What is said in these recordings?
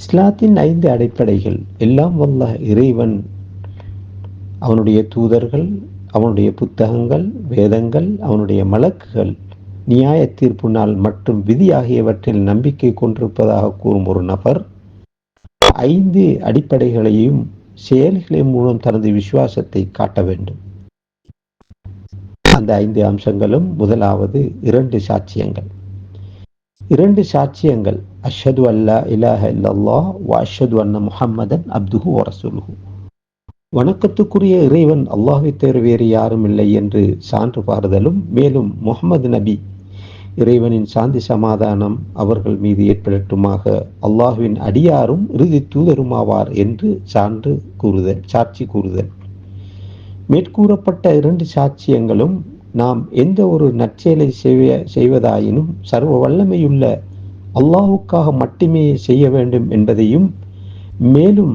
இஸ்லாத்தின் ஐந்து அடிப்படைகள். எல்லாம் வல்ல இறைவன் அவனுடைய தூதர்கள் அவனுடைய புத்தகங்கள் வேதங்கள் அவனுடைய மலக்குகள் நியாய தீர்ப்பு நாள் மற்றும் விதி ஆகியவற்றில் நம்பிக்கை கொண்டிருப்பதாக கூறும் ஒரு நபர் ஐந்து அடிப்படைகளையும் செயல்களின் மூலம் தனது விசுவாசத்தை காட்ட வேண்டும். அந்த ஐந்து அம்சங்களும் முதலாவது இரண்டு சாட்சியங்கள். இரண்டு சாட்சியங்கள். அஷது அல்லா இலாஹ இல்லல்லா வா அஷது அன்ன முஹம்மதன் அப்துஹு வரசுலுஹு வணக்கத்துக்குரிய இறைவன் அல்லாஹை தவிர வேறு யாரும் இல்லை என்று சான்று பாருதலும் மேலும் முகமது நபி இறைவனின் சாந்தி சமாதானம் அவர்கள் மீது ஏற்படட்டுமாக அல்லாஹுவின் அடியாரும் இறுதி தூதருமாவார் என்று சான்று கூறுதல் சாட்சி கூறுதல். மேற்கூறப்பட்ட இரண்டு சாட்சியங்களும் நாம் எந்த ஒரு நற்செயலை செய்வ செய்வதாயினும் சர்வ வல்லமையுள்ள அல்லாஹுக்காக மட்டுமே செய்ய வேண்டும் என்பதையும் மேலும்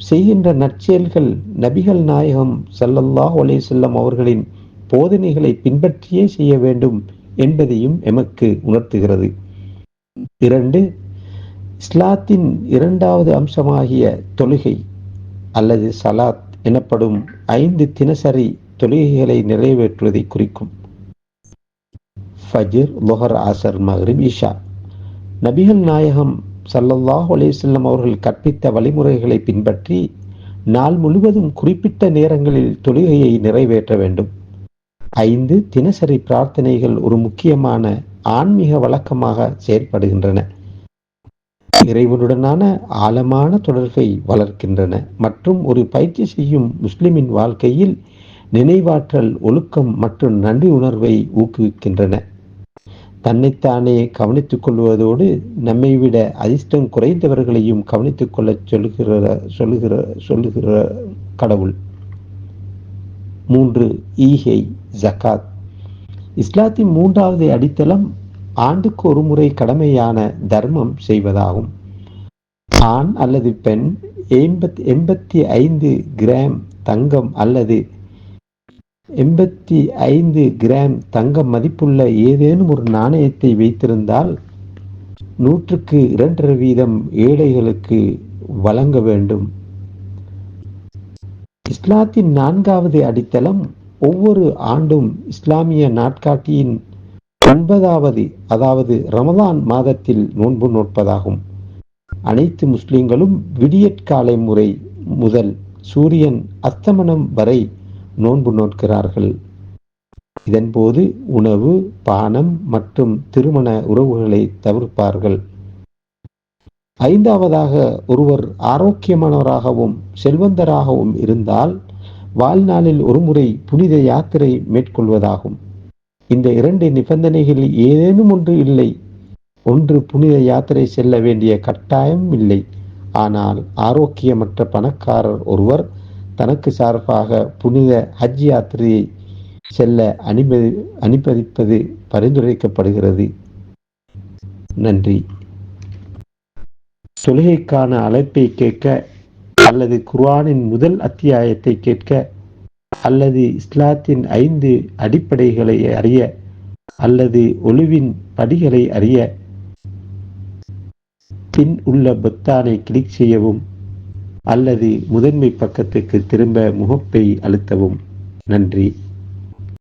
செய்கின்ற நற்செயல்கள் நபிகள் நாயகம் சல்லல்லாஹ் செல்லம் அவர்களின் போதனைகளை பின்பற்றியே செய்ய வேண்டும் என்பதையும் எமக்கு உணர்த்துகிறது. இரண்டு இஸ்லாத்தின் இரண்டாவது அம்சமாகிய தொழுகை அல்லது சலாத் எனப்படும் ஐந்து தினசரி தொழுகைகளை நிறைவேற்றுவதை குறிக்கும். ஃபஜிர் லொஹர் ஆசர் மஹ்ரிப் இஷா. நபிகள் நாயகம் சல்லல்லாஹ் அலேசல்லம் அவர்கள் கற்பித்த வழிமுறைகளை பின்பற்றி நாள் முழுவதும் குறிப்பிட்ட நேரங்களில் தொழுகையை நிறைவேற்ற வேண்டும். ஐந்து தினசரி பிரார்த்தனைகள் ஒரு முக்கியமான ஆன்மீக வழக்கமாக செயற்படுகின்றன இறைவனுடனான ஆழமான தொடர்பை வளர்க்கின்றன. மற்றும் ஒரு பயிற்சி செய்யும் முஸ்லிமின் வாழ்க்கையில் நினைவாற்றல் ஒழுக்கம் மற்றும் நன்றி உணர்வை ஊக்குவிக்கின்றன. தன்னைத்தானே கவனித்துக் கொள்வதோடு நம்மை விட அதிர்ஷ்டம் குறைந்தவர்களையும் கவனித்துக் கொள்ள சொல்லுகிற சொல்லுகிற சொல்லுகிற கடவுள். மூன்று ஈகை ஜகாத் இஸ்லாத்தின் மூன்றாவது அடித்தளம் ஆண்டுக்கு ஒரு முறை கடமையான தர்மம் செய்வதாகும். ஆண் அல்லது பெண் எண்பத் எண்பத்தி ஐந்து கிராம் தங்கம் அல்லது எண்பத்தி ஐந்து கிராம் தங்கம் மதிப்புள்ள ஏதேனும் ஒரு நாணயத்தை வைத்திருந்தால் நூற்றுக்கு இரண்டரை வீதம் ஏழைகளுக்கு வழங்க வேண்டும். இஸ்லாத்தின் நான்காவது அடித்தளம் ஒவ்வொரு ஆண்டும் இஸ்லாமிய நாட்காட்டியின் ஒன்பதாவது அதாவது ரமதான் மாதத்தில் நோன்பு நோட்பதாகும் அனைத்து முஸ்லிம்களும் விடியற்காலை முறை முதல் சூரியன் அஸ்தமனம் வரை நோன்பு நோட்கிறார்கள். இதன்போது உணவு பானம் மற்றும் திருமண உறவுகளை தவிர்ப்பார்கள். ஐந்தாவதாக ஒருவர் ஆரோக்கியமானவராகவும் செல்வந்தராகவும் இருந்தால் வாழ்நாளில் ஒருமுறை புனித யாத்திரை மேற்கொள்வதாகும். இந்த இரண்டு நிபந்தனைகளில் ஏதேனும் ஒன்று இல்லை. ஒன்று புனித யாத்திரை செல்ல வேண்டிய கட்டாயம் இல்லை. ஆனால் ஆரோக்கியமற்ற பணக்காரர் ஒருவர் தனக்கு சார்பாக புனித ஹஜ் யாத்திரையை செல்ல அனுமதி அனுமதிப்பது பரிந்துரைக்கப்படுகிறது. நன்றி. தொழுகைக்கான அழைப்பை கேட்க அல்லது குர்ஆனின் முதல் அத்தியாயத்தை கேட்க அல்லது இஸ்லாத்தின் ஐந்து அடிப்படைகளை அறிய அல்லது ஒளிவின் படிகளை அறிய பின் உள்ள பொத்தானை கிளிக் செய்யவும் அல்லது முதன்மை பக்கத்துக்கு திரும்ப முகப்பை அழுத்தவும். நன்றி.